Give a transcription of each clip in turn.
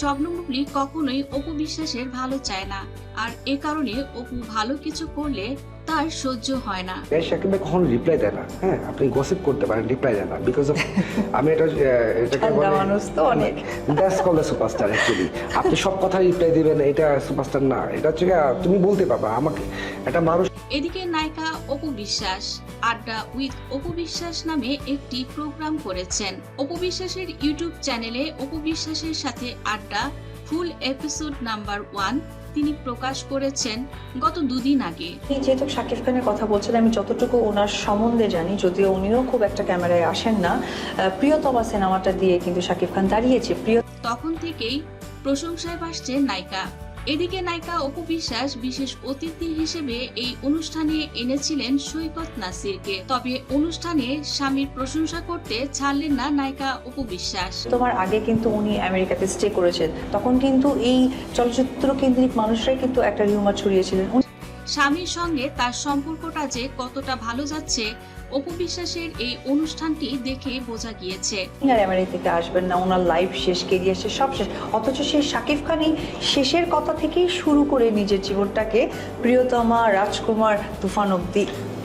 স্বপ্নমুখলী কখনোই অপু বিশ্বাসের ভালো চায় না। আর এ কারণে অপু ভালো কিছু করলে তার সহ্য হয় না। এই সাকিব ভাই কখনো রিপ্লাই দেয় না। হ্যাঁ আপনি গসিপ করতে পারেন রিপ্লাই দেয় না। বিকজ অফ আমি এটা এটাকে বলে মানুষ তো অনেক। দ্যাটস কল সুপারস্টার অ্যাকচুয়ালি আপনি সব কথা রিপ্লাই দিবেন এটা সুপারস্টার না। এটা হচ্ছে তুমি বলতে পারবা আমাকে। একটা মানুষ এদিকে নায়িকা অপু বিশ্বাস আড্ডা উইথ অপু বিশ্বাস নামে একটি প্রোগ্রাম করেছেন। অপু বিশ্বাসের ইউটিউব চ্যানেলে অপু বিশ্বাসের সাথে আড্ডা ফুল এপিসোড নাম্বার ওয়ান তিনি প্রকাশ করেছেন গত দুদিন আগে। যেহেতু শাকিব খানের কথা বলছেন আমি যতটুকু ওনার সম্বন্ধে জানি যদিও উনিও খুব একটা ক্যামেরায় আসেন না প্রিয়তমা সিনেমাটা দিয়ে কিন্তু শাকিব খান দাঁড়িয়েছে। প্রিয় তখন থেকেই প্রশংসায় ভাসছে নায়িকা। এদিকে নায়িকা অপু বিশ্বাস বিশেষ অতিথি হিসেবে এই অনুষ্ঠানে এনেছিলেন সৈকত নাসিরকে। তবে অনুষ্ঠানে স্বামীর প্রশংসা করতে ছাড়লেন না নায়িকা অপু বিশ্বাস। তোমার আগে কিন্তু উনি আমেরিকাতে স্টে করেছেন। তখন কিন্তু এই চলচ্চিত্র কেন্দ্রিক মানুষরাই কিন্তু একটা রিউমার ছড়িয়েছিলেন। স্বামীর সঙ্গে তার সম্পর্কটা যে কতটা ভালো যাচ্ছে অপু বিশ্বাসের এই অনুষ্ঠানটি দেখে বোঝা গিয়েছে। আর আমেরিকা থেকে আসবেন না ওনার লাইফ শেষ কেরিয়ার শেষ সব শেষ। অথচ সেই শাকিব খানই শেষের কথা থেকেই শুরু করে নিজের জীবনটাকে প্রিয়তমা রাজকুমার তুফান অব্দি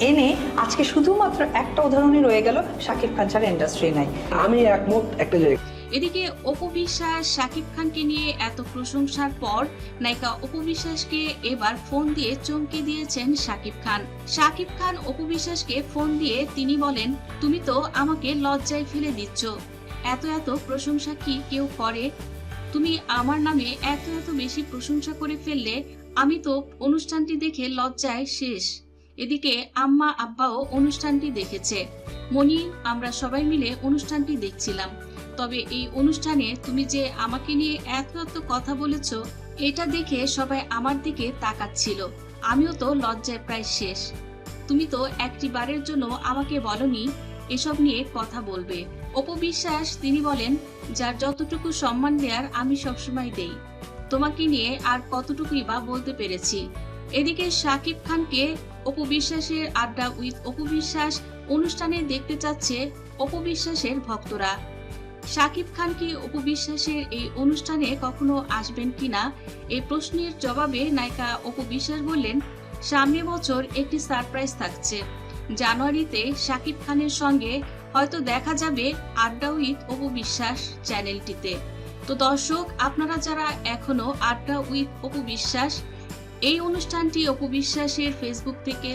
এনে আজকে শুধুমাত্র একটা উদাহরণই রয়ে গেল শাকিব খান ছাড়া ইন্ডাস্ট্রি নাই। আমি একমত একটা জায়গায় এদিকে অপু বিশ্বাস, শাকিব খানকে নিয়ে এত প্রশংসার পর নায়িকা অপু বিশ্বাসকে এবার ফোন দিয়ে চমকে দিয়েছেন শাকিব খান। শাকিব খান অপু বিশ্বাসকে ফোন দিয়ে তিনি বলেন, তুমি তো আমাকে লজ্জায় ফেলে দিচ্ছ। এত এত প্রশংসা কি কেউ করে? তুমি আমার নামে এত এত বেশি প্রশংসা করে ফেললে আমি তো অনুষ্ঠানটি দেখে লজ্জায় শেষ। এদিকে আম্মা আব্বাও অনুষ্ঠানটি দেখেছে। মনি আমরা সবাই মিলে অনুষ্ঠানটি দেখছিলাম। তবে এই অনুষ্ঠানে তুমি যে আমাকে নিয়ে এত এত কথা বলেছ, এটা দেখে সবাই আমার দিকে তাকাচ্ছিল। আমিও তো লজ্জায় প্রায় শেষ। তুমি তো একটি বারের জন্য আমাকে বলনি, এসব নিয়ে কথা বলবে। অপবিশ্বাস তিনি বলেন, যার যতটুকু সম্মান দেওয়ার আমি সবসময় দেই। তোমাকে নিয়ে আর কতটুকুই বা বলতে পেরেছি? এদিকে শাকিব খানকে অপবিশ্বাসের আড্ডা উইথ অপবিশ্বাস অনুষ্ঠানে দেখতে চাচ্ছে অপবিশ্বাসের ভক্তরা। শাকিব খান কি অপু বিশ্বাসের এই অনুষ্ঠানে কখনো আসবেন কিনা? এই প্রশ্নের জবাবে নায়িকা অপু বিশ্বাস বললেন, সামনে বছর একটি সারপ্রাইজ থাকছে। জানুয়ারিতে শাকিব খানের সঙ্গে হয়তো দেখা যাবে আড্ডা উইথ অপু বিশ্বাস চ্যানেলটিতে। তো দর্শক, আপনারা যারা এখনও আড্ডা উইথ অপু বিশ্বাস এই অনুষ্ঠানটি অপু বিশ্বাসের ফেসবুক থেকে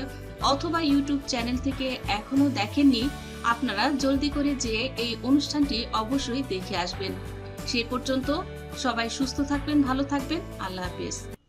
অথবা ইউটিউব চ্যানেল থেকে এখনও দেখেননি আপনারা জলদি করে যে এই অনুষ্ঠানটি অবশ্যই দেখে আসবেন। সে পর্যন্ত সবাই সুস্থ থাকবেন, ভালো থাকবেন। আল্লাহ হাফেজ।